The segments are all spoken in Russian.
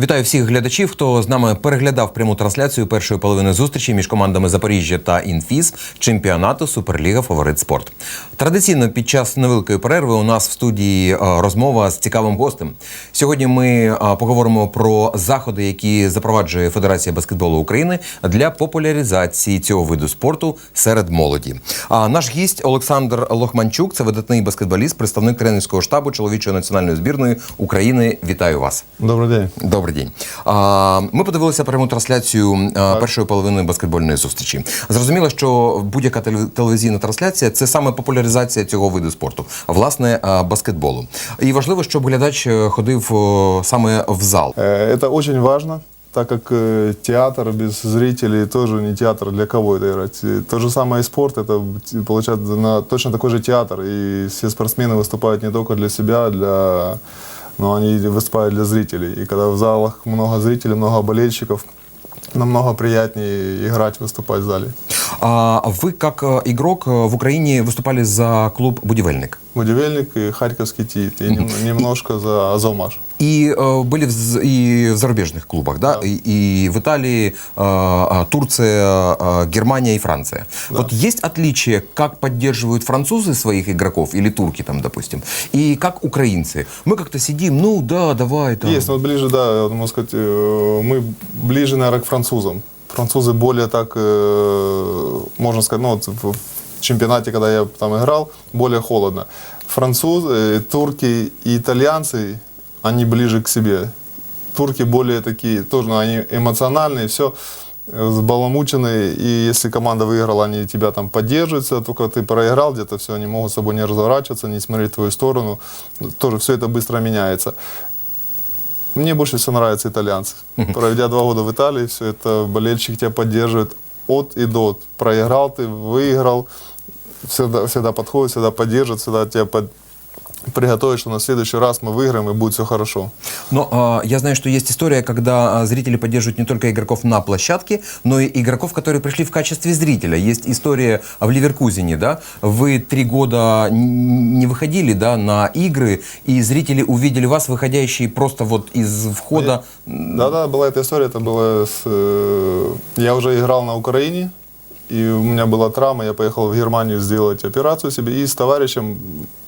Вітаю всіх глядачів, хто з нами переглядав пряму трансляцію першої половини зустрічі між командами Запоріжжя та Інфіз чемпіонату Суперліга Фаворит Спорт. Традиційно під час невеликої перерви у нас в студії е, розмова з цікавим гостем. Сьогодні ми е, поговоримо про заходи, які запроваджує Федерація баскетболу України для популяризації цього виду спорту серед молоді. А наш гість Олександр Лохманчук, це видатний баскетболіст, представник тренерського штабу чоловічої національної збірної України. Вітаю вас. Добрий день. Добрий день. А, Ми подивилися пряму трансляцію а, першої половини баскетбольної зустрічі. Зрозуміло, що будь-яка теле- телевізійна трансляція це саме популяризація цього виду спорту, власне, а, баскетболу. І важливо, щоб глядач е, ходив о, саме в зал. Э, Это очень важно, так как э, театр без зрителей тоже не театр для кого это играть. И То же самое и спорт, это т- получается на точно такой же театр. И все спортсмены выступают не только для себя, для, но они выступают для зрителей. И когда в залах много зрителей, много болельщиков, намного приятнее играть, выступать в зале. А вы как игрок е, в Україні выступали за клуб Будівельник. Будивельник и Харьковский ТИТ, и нем- немножко за Азовмаш. И э, были в, и в зарубежных клубах, да, и, и в Италии, э, э, Турция, э, Германия и Франция. Вот есть отличие, как поддерживают французы своих игроков или турки там, допустим, и как украинцы. Мы как-то сидим, ну да, давай там. Есть, но вот ближе, да, могу сказать, э, мы ближе, наверное, к французам. Французы более так, э, можно сказать, ну вот в чемпионате, когда я там играл, более холодно. Французы, турки и итальянцы, они ближе к себе. Турки более такие, тоже ну, они эмоциональные, все сбаламученные, и если команда выиграла, они тебя там поддерживаются, только ты проиграл где-то, все, они могут с собой не разворачиваться, не смотреть в твою сторону, тоже все это быстро меняется. Мне больше всего нравятся итальянцы. Проведя два года в Италии, все это болельщик тебя поддерживает от и до. Проиграл ты, выиграл, всегда, всегда подходит, всегда поддержит, всегда тебя под... приготовит, что на следующий раз мы выиграем и будет все хорошо. Но а, я знаю, что есть история, когда а, зрители поддерживают не только игроков на площадке, но и игроков, которые пришли в качестве зрителя. Есть история в Ливеркузине, да? Вы три года не выходили, да, на игры, и зрители увидели вас, выходящие просто вот из входа. Да-да, была эта история, это было с... э, Я уже играл на Украине, и у меня была травма, я поехал в Германию сделать операцию себе, и с товарищем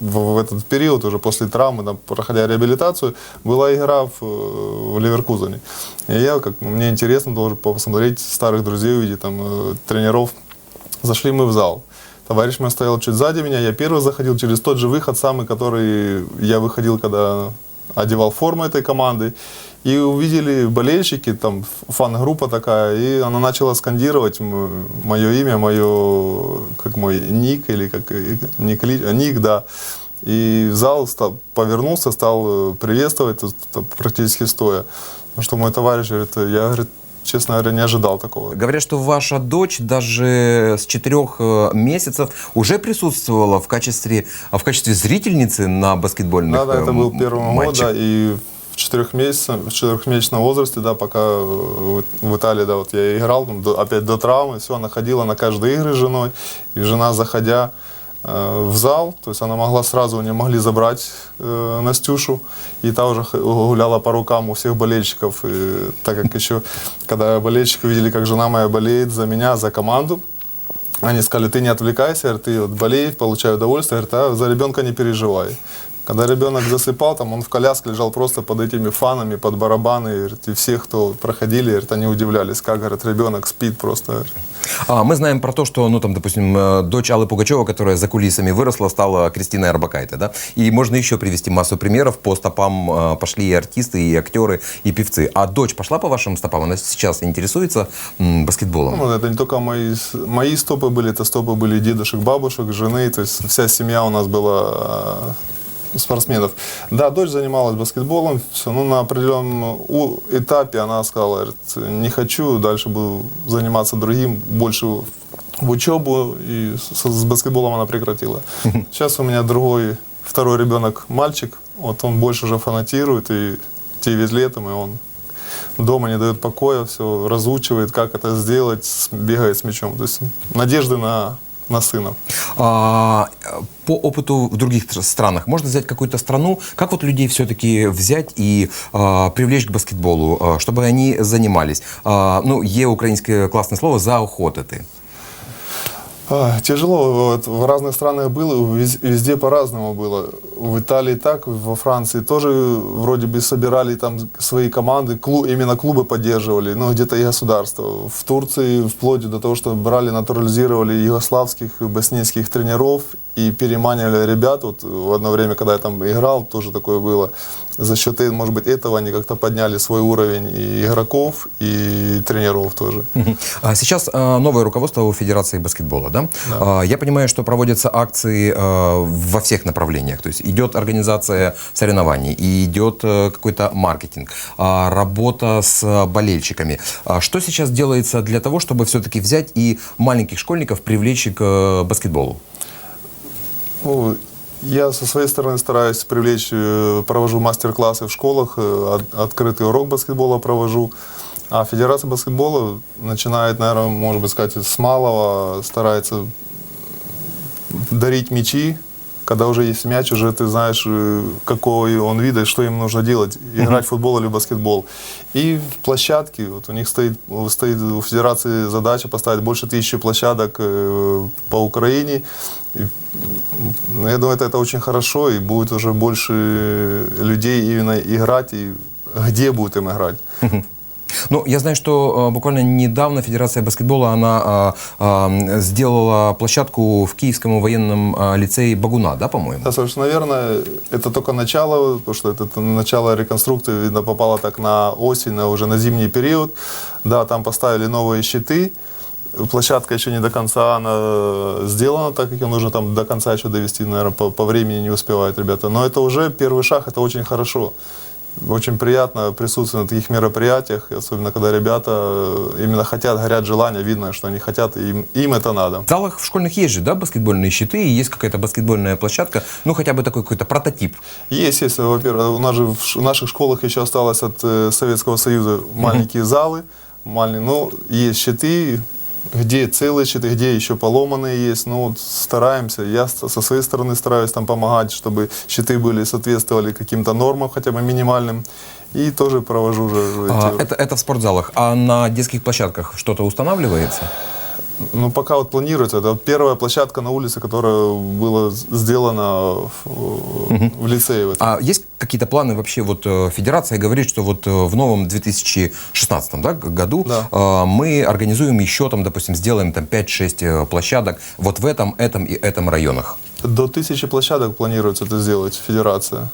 в, в этот период, уже после травмы, там, проходя реабилитацию, была игра в, э, в Ливеркузене. И я, как мне интересно, должен посмотреть старых друзей, увидеть там э, тренеров. Зашли мы в зал. Товарищ мой стоял чуть сзади меня, я первый заходил через тот же выход, самый, который я выходил, когда одевал форму этой команды. И увидели болельщики, там фан-группа такая, и она начала скандировать мое имя, мое, как мой ник, или как э, кли- а ник, да. И зал стал, повернулся, стал э, приветствовать, практически стоя. На что мой товарищ говорит, я, говорит, честно говоря, не ожидал такого. Говорят, что ваша дочь даже с четырех э, месяцев уже присутствовала в качестве, а, в качестве зрительницы на баскетбольных Да, да, это э, был первый год, матчах. да, и четырехмесячном, четырехмесячном возрасте, да, пока э, в Италии, да, вот я играл, до- опять до травмы, все, она ходила на каждые игры с женой, и жена, заходя э, в зал, то есть она могла сразу, у нее могли забрать э, Настюшу, и та уже гуляла по рукам у всех болельщиков, и, так как еще, когда болельщики увидели, как жена моя болеет за меня, за команду, они сказали, ты не отвлекайся, ты вот болей, получай удовольствие, говорит, а за ребенка не переживай. Когда ребенок засыпал, там он в коляске лежал просто под этими фанами, под барабаны, и, говорит, и все, кто проходили, говорит, они удивлялись, как, говорит, ребенок спит просто. говорит. А, мы знаем про то, что, ну, там, допустим, э, дочь Аллы Пугачева, которая за кулисами выросла, стала Кристиной Арбакайте, да? И можно еще привести массу примеров. По стопам э, пошли и артисты, и актеры, и певцы. А дочь пошла по вашим стопам? Она сейчас интересуется баскетболом? Ну, это не только мои, мои стопы были, это стопы были дедушек, бабушек, жены, то есть вся семья у нас была э, спортсменов. Да, дочь занималась баскетболом, всё, ну, на определенном этапе она сказала, говорит, не хочу, дальше буду заниматься другим, больше в учебу, и с, с баскетболом она прекратила. Сейчас у меня другой, второй ребенок, мальчик, вот он больше уже фанатирует, и 9 лет и он дома не дает покоя, все разучивает, как это сделать, бегает с мячом. То есть надежды на на сына. А, по опыту в других тр- странах можно взять какую-то страну, как вот людей все-таки взять и а, привлечь к баскетболу, а, чтобы они занимались? А, ну, є українське класне слово заохотити. А, Тяжело. Вот, в разных странах было, вез- везде по-разному было. В Италии так, во Франции тоже вроде бы собирали там свои команды, клу- именно клубы поддерживали, ну где-то и государство. В Турции вплоть до того, что брали, натурализировали югославских, боснийских тренеров и переманивали ребят. Вот в одно время, когда я там играл, тоже такое было. За счет, э, может быть, этого они как-то подняли свой уровень и игроков, и тренеров тоже. А Сейчас а, новое руководство у Федерации баскетбола, да? А, Я понимаю, что проводятся акции а, во всех направлениях. То есть идет организация соревнований, и идет э, какой-то маркетинг, а, работа с болельщиками. А Что сейчас делается для того, чтобы все-таки взять и маленьких школьников привлечь к э, баскетболу? Ну, я со своей стороны стараюсь привлечь, э, провожу мастер-классы в школах, э, от- открытый урок баскетбола провожу. А Федерация баскетбола начинает, наверное, может быть сказать, с малого, старается дарить мячи, когда уже есть мяч, уже ты знаешь, э, какой он вида, и что им нужно делать, играть в футбол или в баскетбол. И в площадке, вот у них стоит, стоит у Федерации задача поставить больше тысячи площадок э, по Украине. И, ну, я думаю, это, это очень хорошо, и будет уже больше людей именно играть, и где будут им играть. Ну, я знаю, что э, буквально недавно Федерация баскетбола, она а, а, сделала площадку в Киевском военном а, лицее Багуна, да, по-моему? Да, совершенно верно. Это только начало, потому что это т- начало реконструкции, видно, попало так на осень, на уже на зимний период. Да, там поставили новые щиты. Площадка еще не до конца она сделана, так как ее нужно там до конца еще довести, наверное, по, по времени не успевают ребята. Но это уже первый шаг, это очень хорошо. Очень приятно присутствовать на таких мероприятиях, особенно когда ребята э, именно хотят, горят желания, видно, что они хотят, и им, им это надо. В залах в школьных есть же, да, баскетбольные щиты, и есть какая-то баскетбольная площадка, ну, хотя бы такой какой-то прототип. Есть, есть. Во-первых, у нас же в наших школах еще осталось от э, Советского Союза маленькие залы, маленькие, ну, есть щиты, где целые щиты, где еще поломанные есть. Ну, вот стараемся. Я со своей стороны стараюсь там помогать, чтобы щиты были, соответствовали каким-то нормам, хотя бы минимальным. И тоже провожу уже эти А, это, это в спортзалах. А на детских площадках что-то устанавливается? Ну, пока вот планируется. Это первая площадка на улице, которая была сделана в, в лицее. в этом. А есть какие-то планы вообще? Вот э, Федерация говорит, что вот э, в новом 2016 да, году Да. э, мы организуем еще там, допустим, сделаем там 5-6 э, площадок вот в этом, этом и этом районах. До тысячи площадок планируется это сделать Федерация.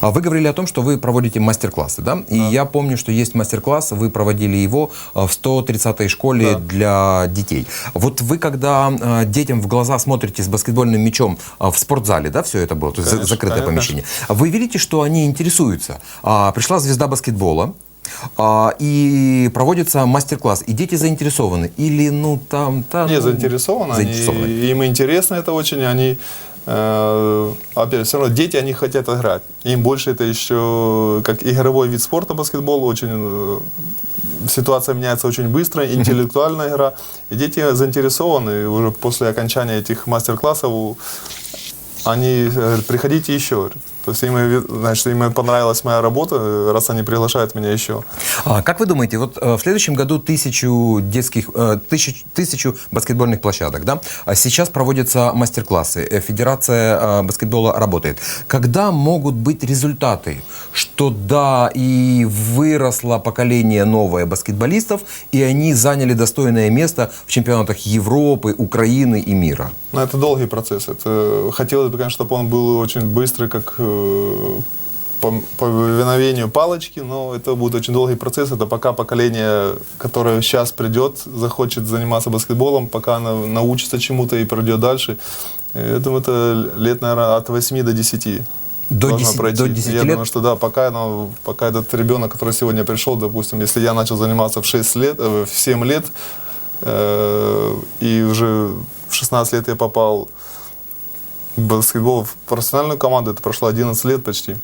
А Вы говорили о том, что вы проводите мастер-классы, да? И я помню, что есть мастер-класс, вы проводили его э, в 130-й школе Да. для детей. Вот вы, когда э, детям в глаза смотрите с баскетбольным мячом э, в спортзале, да, все это было, то есть Конечно, закрытое конечно. помещение, вы видите, что они интересуются. А, Пришла звезда баскетбола, а, и проводится мастер-класс, и дети заинтересованы. Или, ну, там... там Не, заинтересованы. Они, заинтересованы. им интересно это очень. Они, опять, все равно дети, они хотят играть. Им больше это еще, как игровой вид спорта баскетбол, очень э, ситуация меняется очень быстро, интеллектуальная игра. И дети заинтересованы. Уже после окончания этих мастер-классов они говорят, приходите еще. То есть им, значит, им понравилась моя работа, раз они приглашают меня еще. А как вы думаете, вот э, в следующем году тысячу детских, э, тысяч- тысячу баскетбольных площадок, да? А сейчас проводятся мастер-классы, э, Федерация баскетбола работает. Когда могут быть результаты, что да, и выросло поколение новое баскетболистов, и они заняли достойное место в чемпионатах Европы, Украины и мира? Но это долгий процесс. Это хотелось бы, конечно, чтобы он был очень быстрый, как по, по повиновению палочки, но это будет очень долгий процесс. Это пока поколение, которое сейчас придет, захочет заниматься баскетболом, пока оно научится чему-то и пройдет дальше. Я думаю, это лет, наверное, от 8 до 10. До должно 10 пройти. до 10 я лет? думаю, что да, пока, оно, пока этот ребенок, который сегодня пришел, допустим, если я начал заниматься в 6 лет, э, в 7 лет, э, и уже в 16 лет я попал баскетбол в профессиональную команду, это прошло 11 лет почти.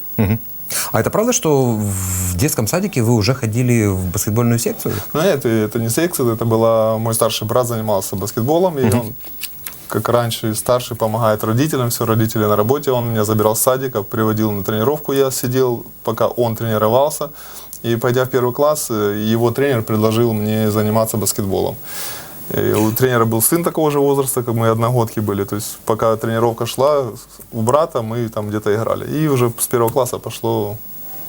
А это правда, что в детском садике вы уже ходили в баскетбольную секцию? Но нет, это не секция, это была мой старший брат занимался баскетболом, и он как раньше, старший помогает родителям, все, родители на работе, он меня забирал с садика, приводил на тренировку, я сидел, пока он тренировался. И пойдя в первый класс, э, его тренер предложил мне заниматься баскетболом. И у тренера был сын такого же возраста, как мы одногодки были. То есть пока тренировка шла, у брата мы там где-то играли. И уже с первого класса пошло,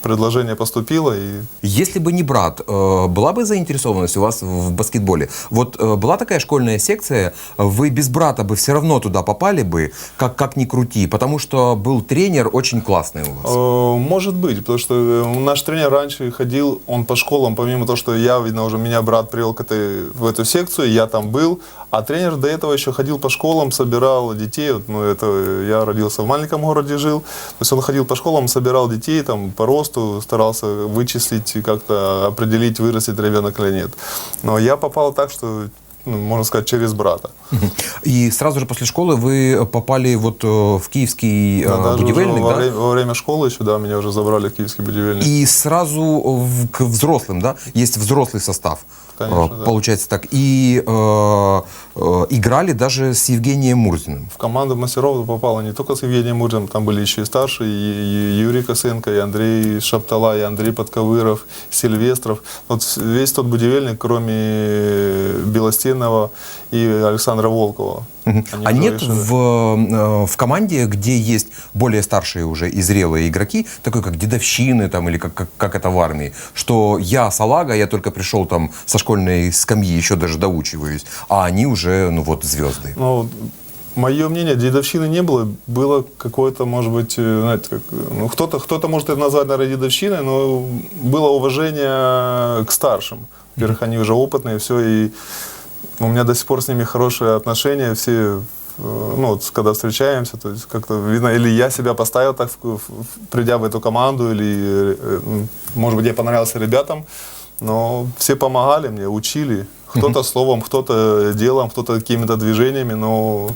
предложение поступило, и Если бы не брат, э, была бы заинтересованность у вас в баскетболе? Вот э, была такая школьная секция, вы без брата бы все равно туда попали бы, как, как ни крути, потому что был тренер очень классный у вас. Э, Может быть, потому что наш тренер раньше ходил, он по школам, помимо того, что я, видно, уже меня брат привел к этой, в эту секцию, я там был, а тренер до этого еще ходил по школам, собирал детей, вот, ну, это я родился в маленьком городе, жил, то есть он ходил по школам, собирал детей, там, по росту, старался вычислить, и как-то определить, вырастет ребенок или нет. Но я попал так, что, можно сказать, через брата. И сразу же после школы вы попали вот э, в киевский э, Да, даже будивельник, во, да? время, во время школы еще, да, меня уже забрали в киевский будивельник. И сразу в- к взрослым, да? Есть взрослый состав. Конечно, Э, да. Получается так. И э, э, играли даже с Евгением Мурзиным. В команду мастеров попало не только с Евгением Мурзиным, там были еще и старшие, и, и Юрий Косенко, и Андрей Шаптала, и Андрей Подковыров, Сильвестров. Вот весь тот будивельник, кроме Белостенного и Александра Волкова. Они А нет решили. в, э, в команде, где есть более старшие уже и зрелые игроки, такой как дедовщины там, или как, как, как это в армии, что я салага, я только пришел там со школьной скамьи, еще даже доучиваюсь, а они уже, ну вот, звезды. Ну, мое мнение, дедовщины не было. Было какое-то, может быть, э, знаете, как, ну, кто-то, кто-то может это назвать, наверное, дедовщиной, но было уважение к старшим. Во-первых, они уже опытные, все, и у меня до сих пор с ними хорошие отношения, все, э, ну, вот, когда встречаемся, то есть как-то видно, или я себя поставил так, придя в эту команду, или, э, может быть, я понравился ребятам, но все помогали мне, учили. Кто-то словом, кто-то делом, кто-то какими-то движениями, но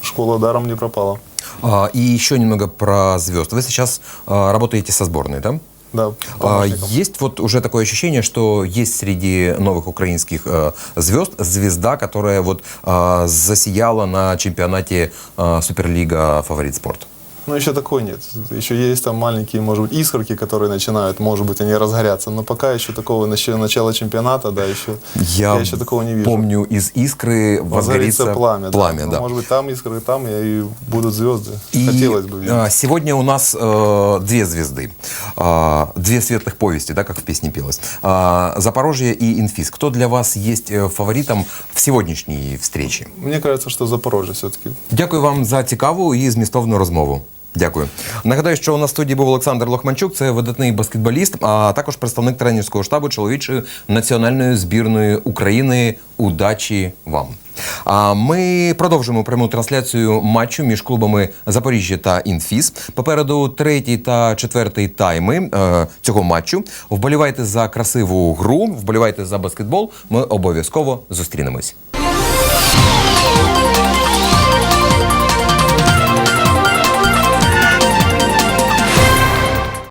школа даром не пропала. А, и еще немного про звезд. Вы сейчас а, работаете со сборной, да? Да, А. Есть вот уже такое ощущение, что есть среди новых украинских э, звезд звезда, которая вот э, засияла на чемпионате э, Суперлига Фаворит Спорт. Ну, еще такой нет. Еще есть там маленькие, может быть, искорки, которые начинают, может быть, они разгорятся. Но пока еще такого нач- начала чемпионата, да, еще Я, я еще такого не вижу. помню, из искры Возгорится возгорится пламя. пламя Ну, да. Может быть, там искры, там и будут звезды. И, Хотелось бы видеть. а, сегодня у нас э, две звезды, А, две светлых повести, да, как в песне пелось. А, Запорожье и Инфиз. Кто для вас есть э, фаворитом в сегодняшней встречі? Мне кажется, что Запорожье все-таки. Дякую вам за цікаву і змістовну розмову. Дякую. Нагадаю, що у нас в студії був Олександр Лохманчук, це видатний баскетболіст, а також представник тренерського штабу чоловічої національної збірної України. Удачі вам! А ми продовжимо пряму трансляцію матчу між клубами Запоріжжя та Інфіс. Попереду третій та четвертий тайми е, цього матчу. Вболівайте за красиву гру, вболівайте за баскетбол. Ми обов'язково зустрінемось.